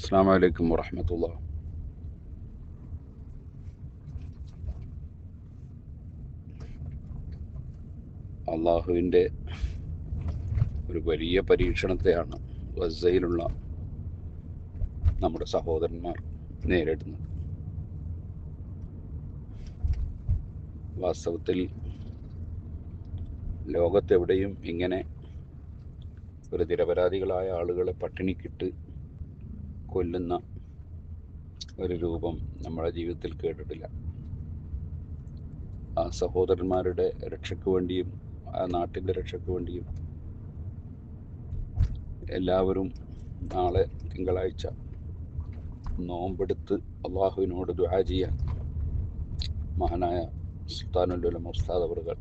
അസ്സാം വലൈക്കും الله അള്ളാഹുവിന്റെ ഒരു വലിയ പരീക്ഷണത്തെയാണ് ഗസയിലുള്ള നമ്മുടെ സഹോദരന്മാർ നേരിടുന്നത്. വാസ്തവത്തിൽ ലോകത്തെവിടെയും ഇങ്ങനെ ഒരു നിരപരാധികളായ ആളുകളെ പട്ടിണിക്കിട്ട് കൊല്ലുന്ന ഒരു രൂപം നമ്മുടെ ജീവിതത്തിൽ കേട്ടിട്ടില്ല. ആ സഹോദരന്മാരുടെ രക്ഷയ്ക്ക് വേണ്ടിയും ആ നാട്ടിന്റെ രക്ഷയ്ക്ക് വേണ്ടിയും എല്ലാവരും നാളെ തിങ്കളാഴ്ച നോമ്പെടുത്ത് അള്ളാഹുവിനോട് ദുആ ചെയ്യാൻ മഹാനായ സുൽത്താനുല്ല മുസ്താദ് അവറുകൾ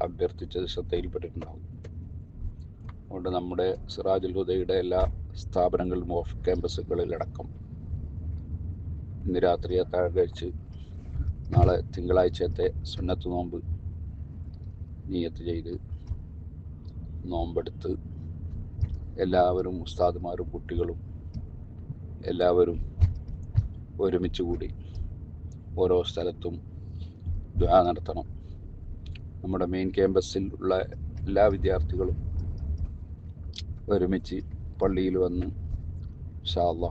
അഭ്യർത്ഥിച്ചത് ശ്രദ്ധയിൽപ്പെട്ടിട്ടുണ്ടാവും. അതുകൊണ്ട് നമ്മുടെ സിറാജുൽ ഹുദയുടെ എല്ലാ സ്ഥാപനങ്ങളിലും ഓഫ് ക്യാമ്പസുകളിലടക്കം ഇന്ന് രാത്രി അത്താഴം കഴിച്ച് നാളെ തിങ്കളാഴ്ചത്തെ സുന്നത്ത് നോമ്പ് നീയത്ത് ചെയ്ത് നോമ്പെടുത്ത് എല്ലാവരും ഉസ്താദുമാരും കുട്ടികളും എല്ലാവരും ഒരുമിച്ച് കൂടി ഓരോ സ്ഥലത്തും ദ്വാ നടത്തണം. നമ്മുടെ മെയിൻ ക്യാമ്പസിൽ ഉള്ള എല്ലാ വിദ്യാർത്ഥികളും ഒരുമിച്ച് പള്ളിയിൽ വന്ന് ഷാള്ള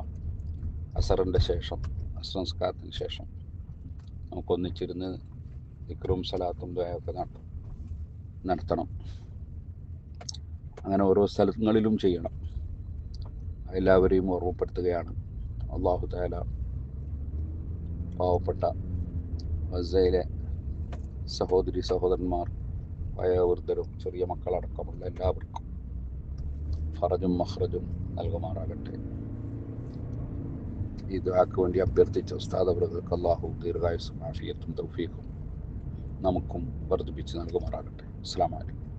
അസറിന്റെ ശേഷം അസംസ്കാരത്തിന് ശേഷം നമുക്കൊന്നിച്ചിരുന്ന് ഇക്രും സലാത്തും ദ്വയൊക്കെ നടത്തും നടത്തണം. അങ്ങനെ ഓരോ സ്ഥലങ്ങളിലും ചെയ്യണം. എല്ലാവരെയും ഓർമ്മപ്പെടുത്തുകയാണ്. അള്ളാഹു താല പാവപ്പെട്ട മസയിലെ സഹോദരി സഹോദരന്മാർ വയോവൃദ്ധരും ചെറിയ മക്കളടക്കമുള്ള എല്ലാവർക്കും ഫറജും മഹ്റജും നൽകുമാറാകട്ടെ. ഈ ദുആക്ക് വേണ്ടി അഭ്യർത്ഥിച്ച ഉസ്താദ് അവർക്ക് അള്ളാഹു ദീർഘായുസും ആഫിയത്തും തൗഫീഖും നമുക്കും വർദ്ധിപ്പിച്ച് നൽകുമാറാകട്ടെ. അസ്സാം വലൈക്കും